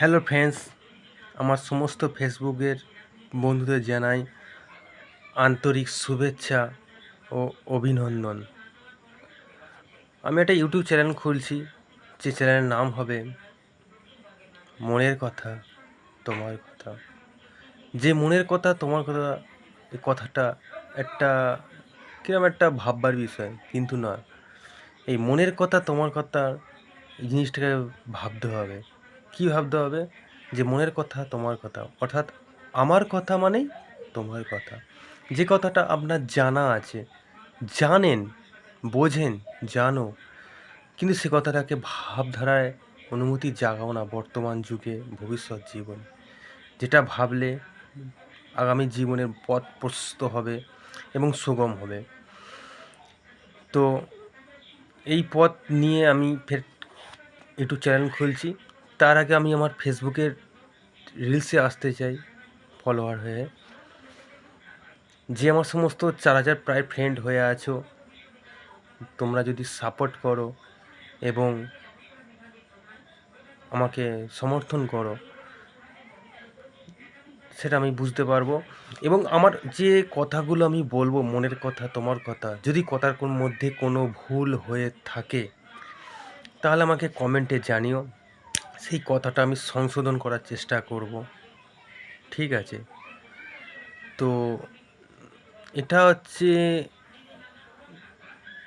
Hello friends, আমার সমস্ত ফেসবুকের বন্ধুদের জানাই আন্তরিক শুভেচ্ছা ও অভিনন্দন। আমি একটা ইউটিউব চ্যানেল খুলছি, যে চ্যানেলের নাম হবে মনের কথা, তোমার কথা। যে মনের কথা, তোমার কথা এই কথাটা একটা কিরম একটা ভাববার বিষয়, কিন্তু না। এই মনের কথা, তোমার কথা, এই জিনিসটাকে ভাবতে হবে। কী ভাবতে হবে? যে মনের কথা, তোমার কথা। অর্থাৎ আমার কথা মানেই তোমার কথা। যে কথাটা আপনার জানা আছে, জানেন, বোঝেন, জানো, কিন্তু সে কথাটাকে ভাবধারায় অনুমতি জাগাও না বর্তমান যুগে, ভবিষ্যৎ জীবন। যেটা ভাবলে আগামী জীবনের পথ প্রশস্ত হবে এবং সুগম হবে। তো এই পথ নিয়ে আমি ফের একটু চ্যানেল খুলছি। তার আগে আমি আমার ফেসবুকের রিলসে আসতে চাই ফলোয়ার হয়ে। যে আমার সমস্ত চার হাজার প্রায় ফ্রেন্ড হয়ে আছো, তোমরা যদি সাপোর্ট করো এবং আমাকে সমর্থন করো, সেটা আমি বুঝতে পারব। এবং আমার যে কথাগুলো আমি বলব, মনের কথা, তোমার কথা, যদি কথার মধ্যে কোনো ভুল হয়ে থাকে, তাহলে আমাকে কমেন্টে জানিও। সেই কথাটা আমি সংশোধন করার চেষ্টা করব। ঠিক আছে? তো এটা হচ্ছে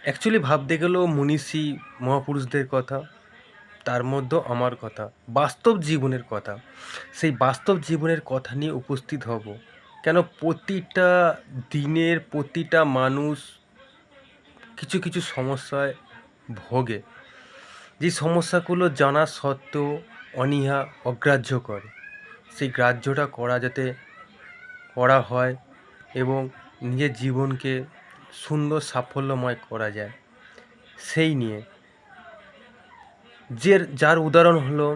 অ্যাকচুয়ালি ভাবতে গেলেও মনীষী মহাপুরুষদের কথা, তার মধ্যে আমার কথা, বাস্তব জীবনের কথা। সেই বাস্তব জীবনের কথা নিয়ে উপস্থিত হব। কেন প্রতিটা দিনের প্রতিটা মানুষ কিছু কিছু সমস্যায় ভোগে। যে সমস্যাগুলো জানা সত্ত্বেও অনীহা অগ্রাহ্য করে সেই গ্রাহ্যটা করা যাতে করা হয় এবং নিজের জীবনকে সুন্দর সাফল্যময় করা যায়, সেই নিয়ে। যে যার উদাহরণ হলো,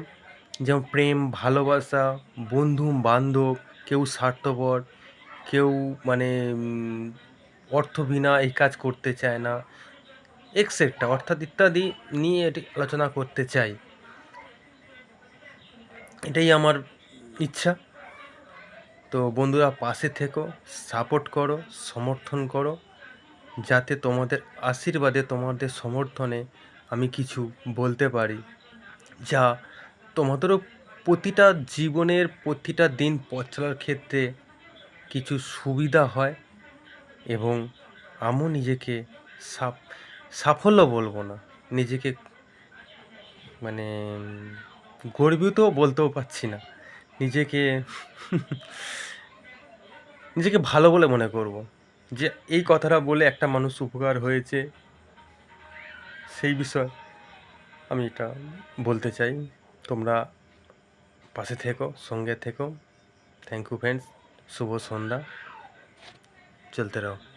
যেমন প্রেম, ভালোবাসা, বন্ধু, বান্ধব, কেউ স্বার্থপর, কেউ মানে অর্থ বিনা এই কাজ করতে চায় না এক্সেট্রা অর্থাৎ ইত্যাদি নিয়ে এটি আলোচনা করতে চাই। এটাই আমার ইচ্ছা। তো বন্ধুরা, পাশে থেকো, সাপোর্ট করো, সমর্থন করো, যাতে তোমাদের আশীর্বাদে, তোমাদের সমর্থনে আমি কিছু বলতে পারি, যা তোমাদেরও প্রতিটা জীবনের প্রতিটা দিন পথ চলার ক্ষেত্রে কিছু সুবিধা হয় এবং আমিও নিজেকে সাফ সাফল্য বলব না। নিজেকে মানে গর্বিত বলতেও পারছি না। নিজেকে নিজেকে ভালো বলে মনে করব। যে এই কথাটা বলে একটা মানুষ উপকার হয়েছে, সেই বিষয় আমি এটা বলতে চাই। তোমরা পাশে থেকো, সঙ্গে থেকো। থ্যাংক ইউ ফ্রেন্ডস শুভ সন্ধ্যা। চলতে রहो